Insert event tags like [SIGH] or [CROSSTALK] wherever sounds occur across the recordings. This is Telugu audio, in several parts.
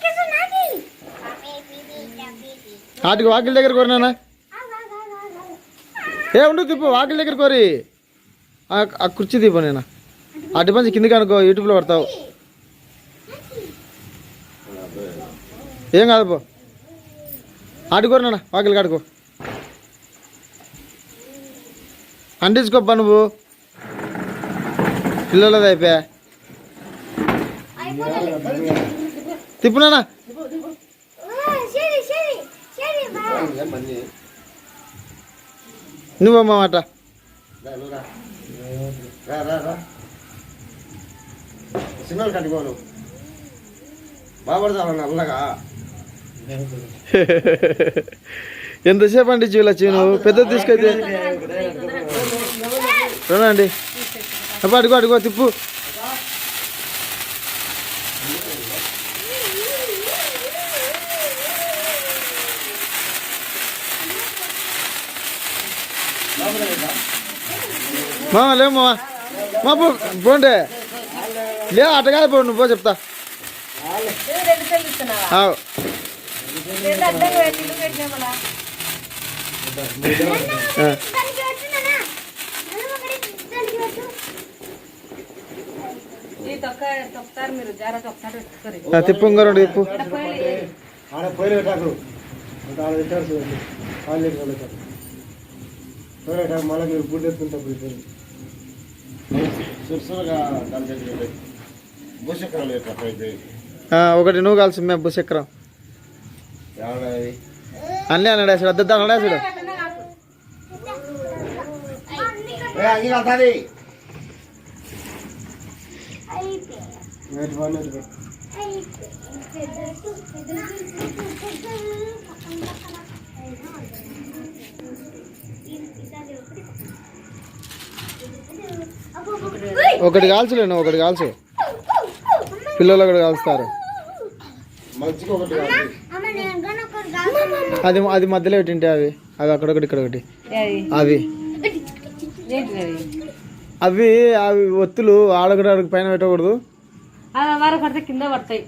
కిస్ నాది అమ్మే బీబీ బీబీ వాటికి వాకిల దగ్గర గా ఏ ఉండు తిప్పు వాకిల దగ్గర కోరి. ఆ ఆ కుర్చీ తిప్పు నేను? అటు పంచి కిందకి అనుకో యూట్యూబ్లో పడతావు. ఏం కాదు పో. ఆటి కోరినా వాకిలి కాడుకో. అంటించుకోప్ప నువ్వు. పిల్లలది అయిపోయా. తిప్పునానా సరి సరి నువ్వమ్మ మాట. రా, సిగ్నల్ కట్టుకోను బాగుపడతావు నల్లగా [LAUGHS] ఎంతసేపు అండి చూలొచ్చి నువ్వు పెద్ద తీసుకైతే? రండి అబ్బా అడుగు అడుగు తిప్పు. మామ లేవు మా పోండే. లే అట్టగా పో నువ్వు పో చెప్తా. తిప్పు ఇంకో రెండు తిప్పు. మళ్ళీ మీరు గుడ్డు ఒకటి నువ్వు కాల్సి మేము బుస్ ఎక్కరం ఎవడది అన్నీ అన్నాడు అసలు అద్దద్దా అన్నాడు అసలు. ఏ అంగి కలుతుంది అయిపోయి వేటి పని వేటి పని. ఒకటి కాల్చలేను ఒకటి కాల్చు పిల్లలు ఒకటి కాల్స్తారు. అది అది మధ్యలో పెట్టింటే అవి. అవి అక్కడొకటి ఇక్కడ ఒకటి. అవి. అవి? అవి ఒత్తులు ఆడగడ పైన పెట్టకూడదు. కింద పడతాయి.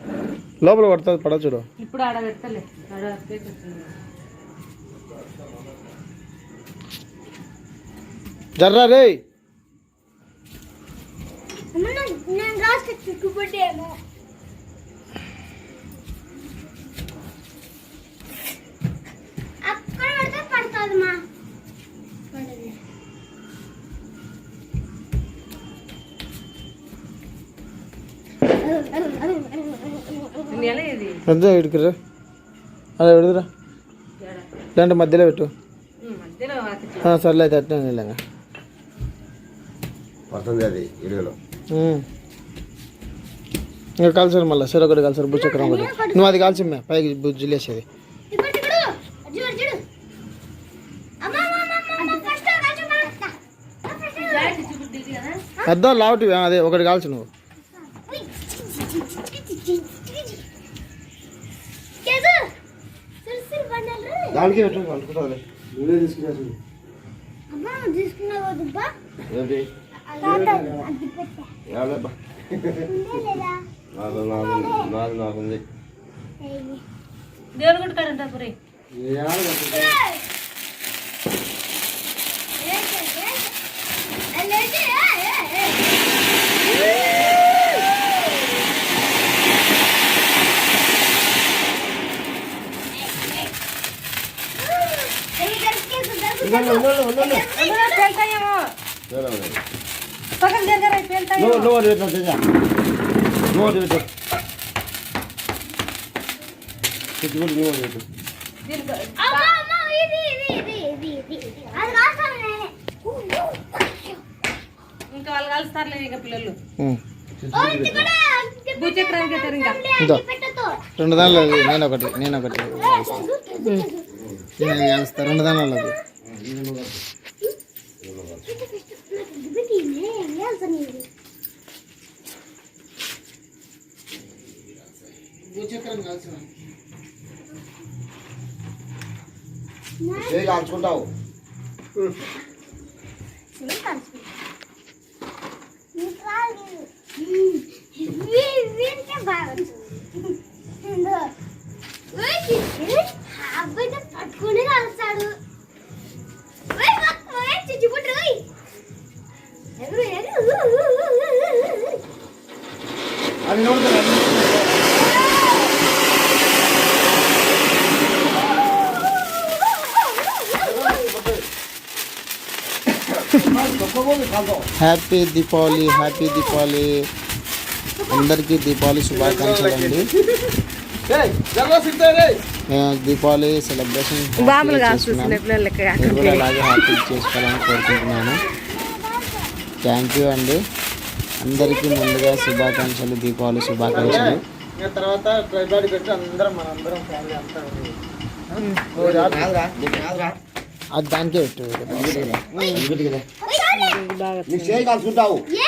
లోపల పడుతుంది పడ చూడు. ఇప్పుడు ఆడ పెట్టేస్తుంది. జర్రా రే చుట్టుపట్టేమో అక్కడ పడితే పడుతుంది మా పడదు దీని ఎలా ఇది పెద్ద ఇటుకురా అదే పెడుతురా లేదంటే మధ్యలో పెట్టు. ఉమ్, మధ్యలో వాకి ఆ, సర్లే అయితే అట్నే నిజంగా పడుతుంది అది ఇడిలో ఇంకా కాల్చారు మళ్ళీ సరే ఒకటి కాల్చారు బుచ్చక్రం ఒకటి నువ్వు అది కాల్చి మే పైకి బుజ్జులు వేసేది చూపుతుంది కదా అద్దా లావుటి అదే ఒకటి కాల్చు నువ్వు. దానికి నువ్వే తీసుకున్నావు తాత అది పెట్టా ఎవడబ్బా ఉందే. దేవుడు కూడా కడంటా పురి? పక్కన ನೋಡಿ ಇದು చిట్టుగుడి నువ్వు లేదు రెండు దానిలో నేను ఒకటి నేను రెండు దానిలో చిట్టి, ఆ అబ్బాయి అయితే పట్టుకుని ఎగురు. అది హ్యాపీ దీపావళి హ్యాపీ దీపావళి. అందరికీ దీపావళి శుభాకాంక్షలు అండి. మేము దీపావళి సెలబ్రేషన్ కూడా అలాగే హ్యాపీ చేసుకోవాలని కోరుకుంటున్నాను. థ్యాంక్ యూ అండి. అందరికీ ముందుగా శుభాకాంక్షలు దీపావళి శుభాకాంక్షలు. తర్వాత అందరం మన అందరం ఫ్యామిలీ అంతా అది దానికే పెట్టు నీకు చేయి కాల్చుకుంటావు ఏం